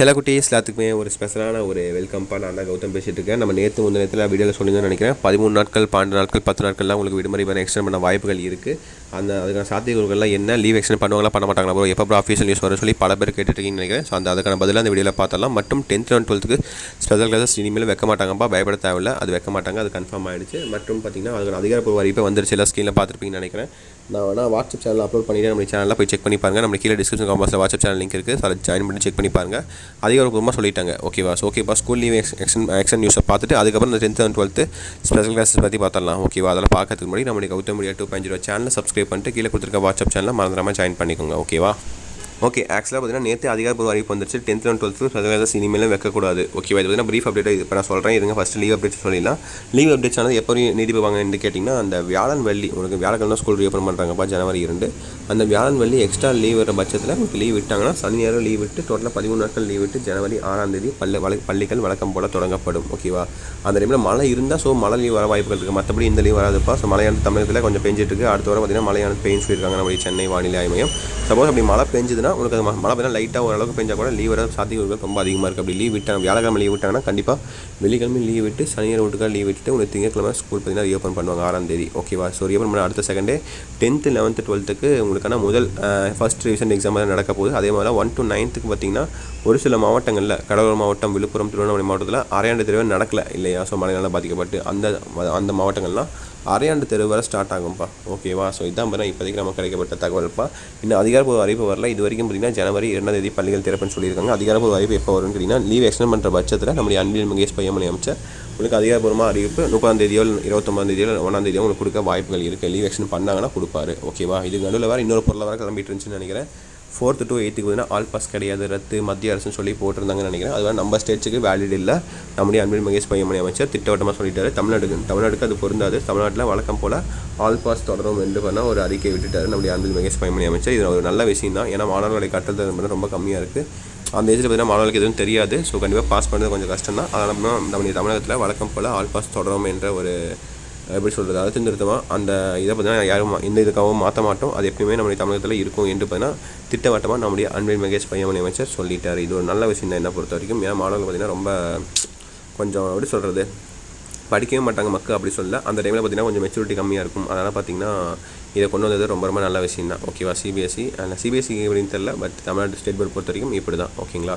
சில எல்லாத்துக்குமே ஒரு ஸ்பெஷலான ஒரு வெல்கம்ப்பா நான் தான் கௌதம் பேசிட்டு இருக்கேன். நம்ம நேற்று முந்தின நேரத்தில் வீடியோவில் சொல்லியிருந்தேன் நினைக்கிறேன். பதிமூணு நாட்கள் பன்னெண்டு நாட்கள் பத்து நாட்கள்லாம் உங்களுக்கு விடுமுறை வேறு எக்ஸ்டெண்ட் பண்ண வாய்ப்புகள் இருக்குது அந்த அதுக்கான சாத்தியக்கூறுகள்லாம் என்ன? லீவ் எக்ஸ்டெண்ட் பண்ணுவாங்களா பண்ண மாட்டாங்களா ப்ரோ எப்போ ஆஃபீஷியல் நியூஸ் வரும் சொல்லி பல பேர் கேட்டுருக்கீங்கன்னு நினைக்கிறேன். ஸோ அந்த அதுக்கான பதிலாக அந்த வீடியோவில் பார்த்தலாம் மற்றும் டென்த் அண்ட் டுவெல்த்துக்கு ஸ்பெஷல் கிளாஸஸ் இனிமேல் வைக்க மாட்டாங்கப்பா. பயப்பட தேவையில்ல. அது வைக்க மாட்டாங்க. அது கன்ஃபார்ம் ஆகிடுச்சு மற்றும் பார்த்தீங்கன்னா அதுக்கான அதிகாரப்பூர்வ அறிவிப்பை வந்துருச்சு. எல்லா ஸ்க்ரீனில் பார்த்துருப்பீங்கன்னு நினைக்கிறேன். நான் வேணால் வாட்ஸ்அப் சேனல் அப்லோட் பண்ணிவிட்டு நம்ம சேனலில் போய் செக் பண்ணி பாருங்கள் நம்ம கீழே டிஸ்கிரிப்ஷன் காமர்ஸில் வாட்ஸ்அப் சேனல் லிங்க் இருக்குது அதை ஜாயின் பண்ணி செக் பண்ணி பாருங்கள் அதிகாரப்பூர்வமாக சொல்லிட்டாங்க. ஓகேவா ஸோ ஓகேப்பா ஸ்கூல் லீவ் எக்ஷன் எக்ஷன் நியூஸை பார்த்துட்டு அதுக்கப்புறம் இந்த tenth and twelfth special classes பற்றி பார்த்தலாம் ஓகேவா அதெல்லாம் பார்க்கறதுக்கு முன்னாடி நம்மளுடைய Gautham media two point zero சேனலில் சப்ஸ்கிரைப் பண்ணிட்டு கீழே கொடுத்துருக்க வாட்ஸ்அப் சேனலில் மறந்துடாமல் ஜாயின் பண்ணிக்கோங்க ஓகேவா ஓகே ஆக்சுவலாக பார்த்தீங்கன்னா நேற்று அதிகாரப்பூர்வ அறிவிப்பு வந்துச்சு டென்த் அண்ட் டுவெல்த்து ஸ்பெஷல் இனிமேலும் வைக்கக்கூடாது. ஓகேவா இது பார்த்தீங்கன்னா ப்ரீஃப் அப்டேட் இப்போ நான் சொல்கிறேன் இதுங்க ஃபஸ்ட்டு லீவ் அப்டேட் சொல்லிடலாம். லீவ் அப்டேட்ஸ் ஆனது எப்போ நீடிப்பாங்கன்னு கேட்டிங்கன்னா அந்த வியாழன் வெள்ளி உங்களுக்கு வியாழக்கிழமை ஸ்கூல் ரீஓப்பன் பண்ணுறாங்கப்பா ஜனவரி இரண்டு. அந்த வியாழன் வெள்ளி எக்ஸ்ட்ரா லீவ் வர பட்சத்தில் உங்களுக்கு லீவ் விட்டாங்கன்னா சனி நேரம் லீவ் விட்டு டோட்டலாக பதிமூணு நாட்கள் லீவ் விட்டு ஜனவரி ஆறாம் தேதி பள்ளி வழக்கு பள்ளிகள் வழக்கம் போல் தொடங்கப்படும். ஓகேவா அந்த டைமில் மழை இருந்தால் ஸோ மழை லீவ் வர வாய்ப்புகள் இருக்குது மற்றபடி இந்த லீவ் வராதுப்பா. ஸோ மழையான தமிழகத்தில் கொஞ்சம் பெஞ்சிட்டு இருக்கு. அடுத்த வாரம் பார்த்தீங்கன்னா மழையான பெயின் சொல்லியிருக்காங்க நம்முடைய சென்னை வானிலை ஆய்மையம் சப்போஸ் அப்படி மழை பெஞ்சதுன்னா உங்களுக்கு அது மழை பெய்யா லைட்டாக ஓரளவுக்கு பெஞ்சால் கூட லீவ் வர சாத்தியக்கூறுகள் ரொம்ப அதிகமாக இருக்குது அப்படி லீவ் விட்டாங்க வியாழக்கிழமை லீவ் விட்டாங்கன்னா கண்டிப்பாக வெள்ளிக்கிழமை லீவ் விட்டு சனி ஞாயிறு விட்டுக்காக லீவ் விட்டுட்டு உங்களுக்கு திங்கக்கிழமை ஸ்கூல் பார்த்தீங்கன்னா ரீஓப்பன் பண்ணுவாங்க ஆறாம் தேதி. ஓகேவா ஸோ ரீஓப்பன் பண்ண அடுத்த செகண்டே டென்த்து லெவன்த்து டுவெல்த்துக்கு உங்களுக்கான முதல் ஃபஸ்ட் ரிவிஷன் எக்ஸாம் நடக்க போகுது. அதே மாதிரி ஒன் டு நைன்த்துக்கு பார்த்தீங்கன்னா ஒரு சில மாவட்டங்களில் கடலூர் மாவட்டம் விழுப்புரம் திருவண்ணாமலை மாவட்டத்தில் அரையாண்டு தேர்வு நடக்கல இல்லையா? ஸோ மழையால் பாதிக்கப்பட்டு அந்த அந்த மாவட்டங்கள்லாம் அரையாண்டு தெரு வரை ஸ்டார்ட் ஆகும்ப்பா ஓகேவா ஸோ இதான் பார்த்தீங்கன்னா இப்போதைக்கு நமக்கு கிடைக்கப்பட்ட தகவல்ப்பா. இன்னும் அதிகாரப்பூர்வ அறிவிப்பு வரல. இது வரைக்கும் பார்த்தீங்கன்னா ஜனவரி இரண்டாம் தேதி பள்ளிகள் திறப்புன்னு சொல்லியிருக்காங்க. அதிகாரப்பூர்வ அறிவிப்பு எப்போ வரும்னு கேட்டிங்கன்னா லீவ் எக்ஸ்டன் பண்ணுற பட்சத்தில் நம்முடைய அன்பில் மகேஷ் பையமணி அமைச்சர் உங்களுக்கு அதிகாரப்பூர்வமாக அறிவிப்பு முப்பதாம் தேதியோ இருபத்தொம்பதாம் தேதியோ ஒன்றாம் தேதியோ உங்களுக்கு கொடுக்க வாய்ப்புகள் இருக்குது லீவ் எக்ஸ்டன் பண்ணாங்கன்னா கொடுப்பாரு. ஓகேவா இது நடுவில் வேறு இன்னொரு பொருளை வர கிளம்பிட்டு இருந்துச்சுன்னு நினைக்கிறேன். ஃபோர்த்து டு எயித்துக்கு பார்த்தீங்கன்னா ஆல் பாஸ் கிடையாது ரத்து மத்திய அரசுன்னு சொல்லி போட்டிருந்தாங்கன்னு நினைக்கிறேன். அதுவே நம்ம ஸ்டேட்ஸுக்கு வேலிட் இல்லை. நம்முடைய அன்பில் மகேஷ் பையமணி அமைச்சர் திட்டவட்டமாக சொல்லிட்டாரு. தமிழ்நாடுக்கு தமிழ்நாட்டுக்கு அது பொருந்தாது. தமிழ்நாட்டில் வழக்கம் போல் ஆல் பாஸ் தொடரும் என்று பண்ண ஒரு அறிக்கை விட்டுட்டார் நம்முடைய அன்பில் மகேஷ் பையமணி அமைச்சர். இது ஒரு நல்ல விஷயம் தான். ஏன்னா மாணவர்களை கட்டது வந்து ரொம்ப கம்மியாக இருக்குது அந்த ஏஜில் பார்த்தீங்கன்னா மாணவர்களுக்கு எதுவும் தெரியாது. ஸோ கண்டிப்பாக பாஸ் பண்ணுறது கொஞ்சம் கஷ்டம் தான் அதனால் நம்முடைய தமிழகத்தில் வழக்கம் போல் ஆல் பாஸ் தொடரும் என்ற ஒரு எப்படி சொல்கிறது அழுத்த நிறுத்தமாக அந்த இதை பார்த்தீங்கன்னா யாரும் எந்த இதுக்காகவும் மாற்ற மாட்டோம். அது எப்பயுமே நம்முடைய தமிழகத்தில் இருக்கும் என்று பார்த்தீங்கன்னா திட்டவட்டமாக நம்முடைய அன்பில் மகேஷ் பையமணி அமைச்சர் சொல்லிட்டார். இது ஒரு நல்ல விஷயம் தான் என்ன பொறுத்த வரைக்கும். ஏன் மாணவர்கள் பார்த்தீங்கன்னா ரொம்ப கொஞ்சம் எப்படி சொல்கிறது படிக்கவே மாட்டாங்க மக்கள் அப்படி சொல்ல அந்த டைமில் பார்த்தீங்கன்னா கொஞ்சம் மெச்சூரிட்டி கம்மியாக இருக்கும். அதனால் பார்த்தீங்கன்னா இதை கொண்டு வந்தது ரொம்ப ரொம்ப நல்ல விஷயம் தான். ஓகேவா சிபிஎஸ்சி அதில் சிபிஎஸ்சி எப்படின்னு தெரில பட் தமிழ்நாடு ஸ்டேட் போர்டு பொறுத்த வரைக்கும் இப்படி தான் ஓகேங்களா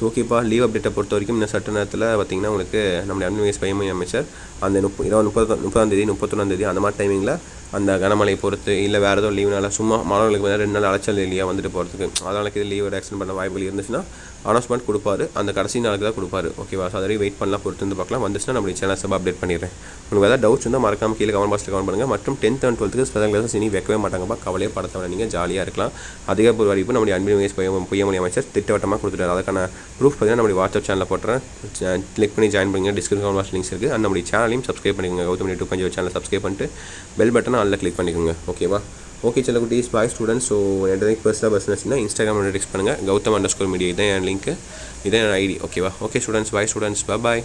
ஸோ ஓகேப்பா லீவ் அப்டேட்டை பொறுத்த வரைக்கும் இன்னும் சட்ட நேரத்தில் பார்த்தீங்கன்னா உங்களுக்கு நம்முடைய அன்பில் பையமணி அமைச்சர் அந்த முப்ப இருபது முப்பது முப்பதாம் தேதி முப்பத்தொன்னாம் தேதி அந்த மாதிரி டைமிங்கில் அந்த கனமழை பொறுத்து இல்லை வேறு ஏதோ லீவுனால சும்மா மாணவர்களுக்கு வந்து ரெண்டு நாள் அலைச்சல் இல்லையா வந்துட்டு போகிறதுக்கு அதனால் இது லீவ் எக்ஸ்டெண்ட் பண்ண வாய்ப்புகள் இருந்துச்சுன்னா அனௌன்ஸ்மெண்ட் கொடுப்பாரு. அந்த கடைசி நாளுக்கு தான் கொடுப்பாரு. ஓகேவா ஸோ அதை வெயிட் பண்ணலாம் பொறுத்து வந்து பார்க்கலாம். வந்துச்சுன்னா நம்மளுடைய சேனல் சப் அப்டேட் பண்ணிடுறேன். உங்களுக்கு ஏதாவது டவுட்ஸ் இருந்தால் மறக்காம கீழே கமெண்ட் பாக்ஸில் கமெண்ட் பண்ணுங்கள் மற்றும் டென்த் அண்ட் டுவெல்த்துக்கு ஸ்பெஷல் கிளாஸஸ் இனி வைக்கவே மாட்டாங்கப்பா. கவலையே படத்தவரை நீங்கள் ஜாலியாக இருக்கலாம். அதிகப்பூர் வரைக்கும் நம்முடைய அன்பின் வயசு பொய்ய பொய்யமொழி அமைச்சர் திட்டவட்டமாக கொடுத்துட்டாரு. அதுக்கான ப்ரூஃப் பார்த்தீங்கன்னா நம்முடைய வாட்ஸ்அப் சேனலில் போட்டுறேன். கிளிக் பண்ணி ஜாயின் பண்ணுங்க. டிஸ்கிரிப்ஷன் பாக்ஸ் லிங்க்ஸ் இருக்குது அந்த நம்முடைய சேனலையும் சப்ஸ்கிரைப் பண்ணிக்கோங்க. கௌதம் டூ பஞ்சு சேனல் சப்ஸ்கிரைப் பண்ணிட்டு பெல் பட்டனை நாளில் கிளிக் பண்ணிக்கோங்க. ஓகேவா ஓகே சில குட்டீஸ் பாய் ஸ்டூடெண்ட்ஸ் ஸோ எனக்கு பர்சனலாக பர்சனல்ஸ்னா இன்ஸ்டாகிராம் டெக்ஸ்ட் பண்ணுங்கள் கௌதம் அண்டர் ஸ்கோர் மீடியா இதான் என் லிங்க் இதான் என் ஐடி ஓகேவா okay students bye students bye